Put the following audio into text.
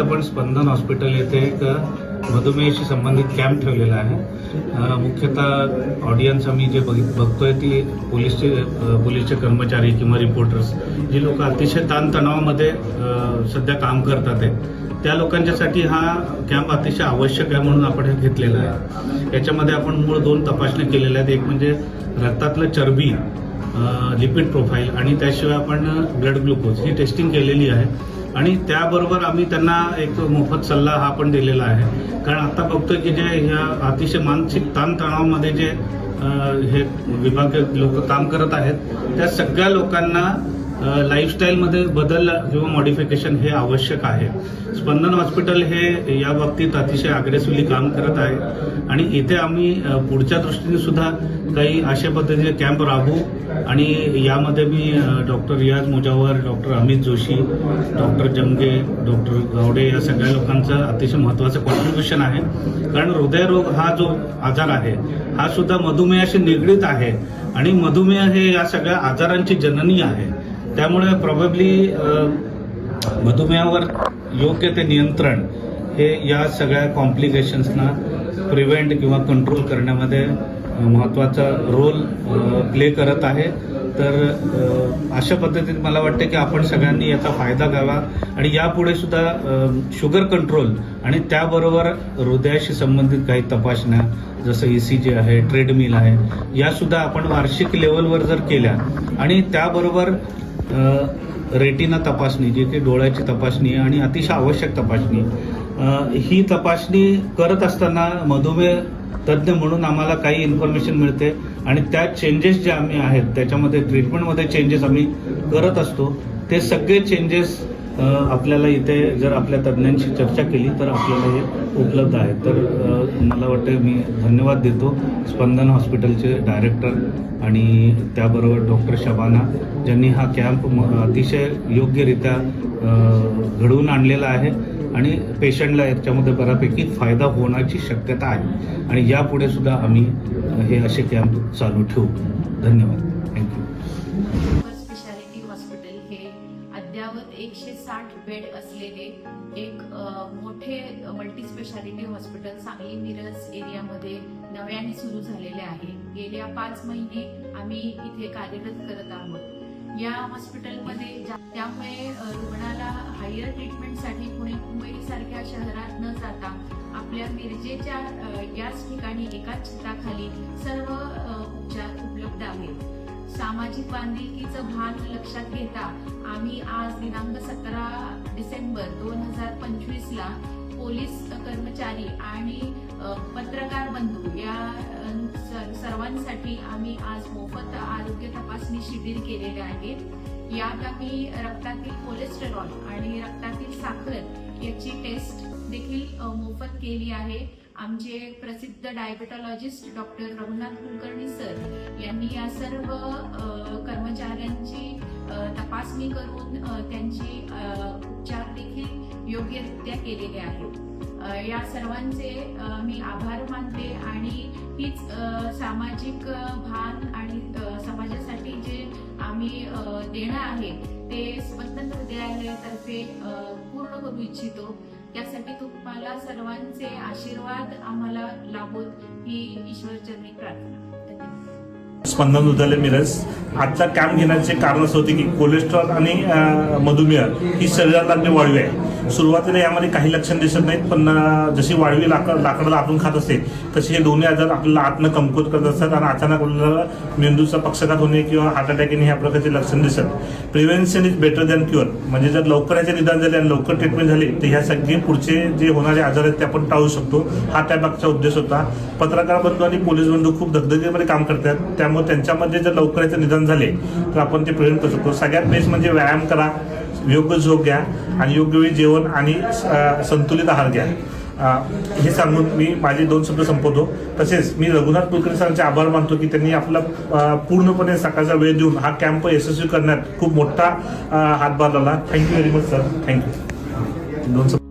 आपण स्पंदन हॉस्पिटल येथे एक मधुमेहाशी संबंधित कॅम्प ठेवलेला आहे. मुख्यतः ऑडियन्स आम्ही जे बघित बघतोय ती पोलीसचे पोलीसचे कर्मचारी किंवा रिपोर्टर्स जी लोक अतिशय ताणतणावामध्ये सध्या काम करतात आहे त्या लोकांच्यासाठी हा कॅम्प अतिशय आवश्यक आहे म्हणून आपण हे घेतलेला आहे. याच्यामध्ये आपण मूळ दोन तपासण्या केलेल्या आहेत. एक म्हणजे रक्तातलं चरबी लिपिड प्रोफाईल आणि त्याशिवाय आपण ब्लड ग्लुकोज ही टेस्टिंग केलेली आहे. आणि त्याबरोबर आम्ही त्यांना एक मोफत सल्ला हा पण दिलेला आहे. कारण आता बघतोय की जे ह्या अतिशय मानसिक ताणतणावामध्ये जे हे विभाग लोक काम करत आहेत त्या सगळ्या लोकांना लाईफस्टाईलमध्ये बदल किंवा मॉडिफिकेशन हे आवश्यक आहे. स्पंदन हॉस्पिटल हे या बाबतीत अतिशय अग्रेसिव्हली काम करत आहे. आणि इथे आम्ही पुढच्या दृष्टीने सुद्धा काही अशा पद्धतीचे कॅम्प राबवू. आणि यामध्ये मी doctor Riyaz Mujawar doctor Amit Joshi doctor Jamge doctor Gawade या सगळ्या लोकांचं अतिशय महत्त्वाचं कॉन्ट्रीब्युशन आहे. कारण हृदयरोग हा जो आजार आहे हा सुद्धा मधुमेहाशी निगडीत आहे. आणि मधुमेह हे या सगळ्या आजारांची जननी आहे. त्यामुळे प्रॉबेबली मधुमेहावर योग्य ते नियंत्रण हे या सगळ्या कॉम्प्लिकेशन्सना प्रिव्हेंट किंवा कंट्रोल करण्यामध्ये महत्त्वाचा रोल प्ले करत आहे. तर अशा पद्धतीत मला वाटतं की आपण सगळ्यांनी याचा फायदा घ्यावा आणि यापुढे सुद्धा शुगर कंट्रोल आणि त्याबरोबर हृदयाशी संबंधित काही तपासण्या जसं ई सी जी आहे ट्रेडमिल आहे यासुद्धा आपण वार्षिक लेवलवर जर केल्या आणि त्याबरोबर रेटिना तपासणी जी की डोळ्याची तपासणी आहे आणि अतिशय आवश्यक तपासणी ही तपासणी करत असताना मधुमेह तज्ज्ञ म्हणून आम्हाला काही इन्फॉर्मेशन मिळते. आणि त्या चेंजेस जे आम्ही आहेत त्याच्यामध्ये ट्रीटमेंटमध्ये चेंजेस आम्ही करत असतो. ते सगळे चेंजेस आपल्याला इथे जर आपल्या तज्ज्ञांशी चर्चा केली तर आपल्याला हे उपलब्ध आहे तर मला वाटतं मी धन्यवाद देतो स्पंदन हॉस्पिटलचे डायरेक्टर आणि त्याबरोबर डॉक्टर शबाना ज्यांनी हा कॅम्प म- अतिशय योग्यरित्या घडवून आणलेला आहे. आणि पेशंटला याच्यामध्ये बऱ्यापैकी फायदा होण्याची शक्यता आहे. आणि यापुढे सुद्धा आम्ही हे असे कॅम्प चालू ठेवू. धन्यवाद. थँक्यू स्पेशालिटी हॉस्पिटल हे अद्यावत एकशे साठ बेड असलेले एक मोठे multi speciality hospital Sangli Miraj एरियामध्ये नव्याने सुरू झालेले आहे. गेल्या पाच महिने आम्ही इथे कार्यरत करत आहोत. या हॉस्पिटलमध्ये त्यामुळे अ, हायर ट्रीटमेंटसाठी पुणे मुंबई सारख्या शहरात न जाता आपल्या मिरजेच्या याच ठिकाणी एकाच छताखाली सर्व उपचार उपलब्ध आहेत. सामाजिक बांधिलकीचं भान लक्षात घेता आम्ही आज दिनांक सतरा डिसेंबर दोन हजार पंचवीस ला पोलीस कर्मचारी आणि पत्रकार बंधू या अ, सर्वांसाठी आम्ही आज मोफत आरोग्य तपासणी शिबिर केलेले आहे. यात आम्ही रक्तातील कोलेस्टेरॉल आणि रक्तातील साखर याची टेस्ट देखील मोफत केली आहे. आमचे प्रसिद्ध diabetologist doctor Raghunath Kulkarni sir यांनी या सर्व कर्मचाऱ्यांची तपासणी करून त्यांची उपचार देखील योग्यरित्या केलेले आहेत. या सर्वांचे मी आभार मानते आणि हीच सामाजिक भान आणि समाजासाठी जे आम्ही देणं आहे ते स्वतंत्र विद्यालयातर्फे पूर्ण करू इच्छितो. त्यासाठी तुम्हाला सर्वांचे आशीर्वाद आम्हाला लाभोत ही ईश्वरचरणी प्रार्थना. स्पंदन उद्यालय मिरज. आजचा कॅम्प घेण्याचे कारण असं होते की कोलेस्ट्रॉल आणि मधुमेह ही शरीरात लागली वाळवी आहे. सुरुवातीला यामध्ये काही लक्षण दिसत नाहीत पण जशी वाळवी लाकड लाकडाला आपण खात असते तसे हे दोन्ही आजार आपल्याला आतनं कमकुवत करत असतात आणि अचानक आपल्याला मेंदूचा पक्षघात होणे किंवा हार्ट अटॅक येणे ह्या प्रकारचे लक्षण दिसत prevention is better than cure म्हणजे जर लवकर याचे निदान झाले आणि लवकर ट्रीटमेंट झाली तर ह्या सगळे पुढचे जे होणारे आजार आहेत ते आपण टाळू शकतो. हा त्यामागचा उद्देश होता. पत्रकार बंधू आणि पोलीस बंधू खूप धगधगीमध्ये काम करतात. त्यामुळे त्यांच्यामध्ये जर लवकर याचं निदान झाले तर आपण ते प्रिव्हेंट करू शकतो सगळ्यात बेस्ट म्हणजे व्यायाम करा योग्य झोप घ्या आणि योग्य वेळी जेवण आणि संतुलित आहार घ्या. हे सांगून मी माझे दोन शब्द संपवतो. तसेच मी रघुनाथ कुलकर्णी सरांचे आभार मानतो की त्यांनी आपला पूर्णपणे सकाळचा वेळ देऊन हा कॅम्प यशस्वी करण्यात खूप मोठा हातभार लावला. Thank you very much sir thank you दोन शब्द